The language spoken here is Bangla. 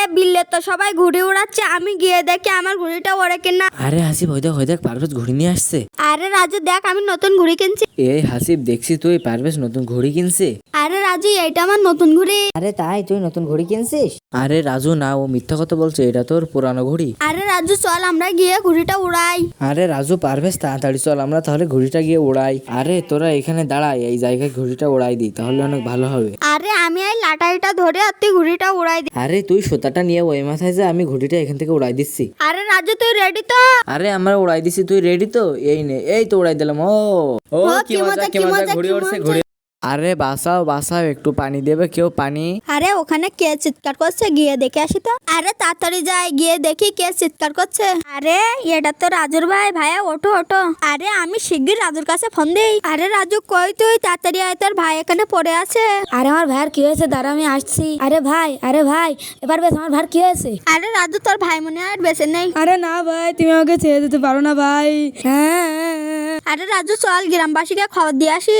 আরে বিল্লে তো সবাই ঘুড়ি উড়াচ্ছে আমি গিয়ে দেখি আমার ঘুড়িটা ওড়ে কিনা। আরে হাসিব ওই দেখ ওই দেখ পারভেজ ঘুড়ি নিয়ে আসছে। আরে রাজু দেখ আমি নতুন ঘুড়ি কিনছি। এই হাসিব দেখছি তুই পারভেজ নতুন ঘুড়ি কিনছে। রাজু এইটা আমার নতুন ঘুড়ি। আরে তাই তুই নতুন ঘড়ি কিনছিস? আরে রাজু না ও মিথ্যা কথা বলছে এটা তোর পুরানো ঘড়ি। আরে রাজু চল আমরা গিয়ে ঘুড়িটা উড়াই। আরে রাজু পারভেজ তাড়াতাড়ি চল আমরা তাহলে ঘড়িটা গিয়ে উড়াই। আরে তোরা এখানে দাঁড়াই এই জায়গায় ঘড়িটা উড়াই দিই তাহলে অনেক ভালো হবে। আরে আমি এই লাটাইটা ধরে আর তুই ঘুড়িটা উড়াই দি আরে তুই সুতাটা নিয়ে ওই মাথায় যা আমি ঘড়িটা এখান থেকে উড়াই দিচ্ছি। আরে রাজু তুই রেডি তো? আরে আমরা উড়াই দিছি তুই রেডি তো? এই নে এই তো উড়াই দিলাম ও। ও কি মজা কি মজা ঘুড়ি উড়ছে ঘুড়ি আরে বাসাও বাসাও একটু পানি দেবে কেউ পানি? আরে ওখানে কে চিৎকার করছে? গিয়ে দেখে আসি তো। আরে তাড়াতাড়ি যাই গিয়ে দেখি কে চিৎকার করছে। আরে এটা তো রাজুর ভাই। ভাইয়া ওঠো ওঠো। আরে আমি শিগগির রাজুর কাছে ফোন দিই। আরে রাজু কই তুই? তাড়াতাড়ি আয় তোর ভাই এখানে পড়ে আছে। আরে আমার ভাইয়ের কি হয়েছে? দাঁড়া আমি আসছি। আরে ভাই আরে ভাই এবার বেশ আমার ভাইয়ের কি হয়েছে? আরে রাজু তোর ভাই মনে হয় আর বেঁচে নেই। আরে না ভাই তুমি আমাকে ছেড়ে দিতে পারো না ভাই। হ্যাঁ। আরে রাজু চল গ্রামবাসীকে খবর দিয়ে আসি।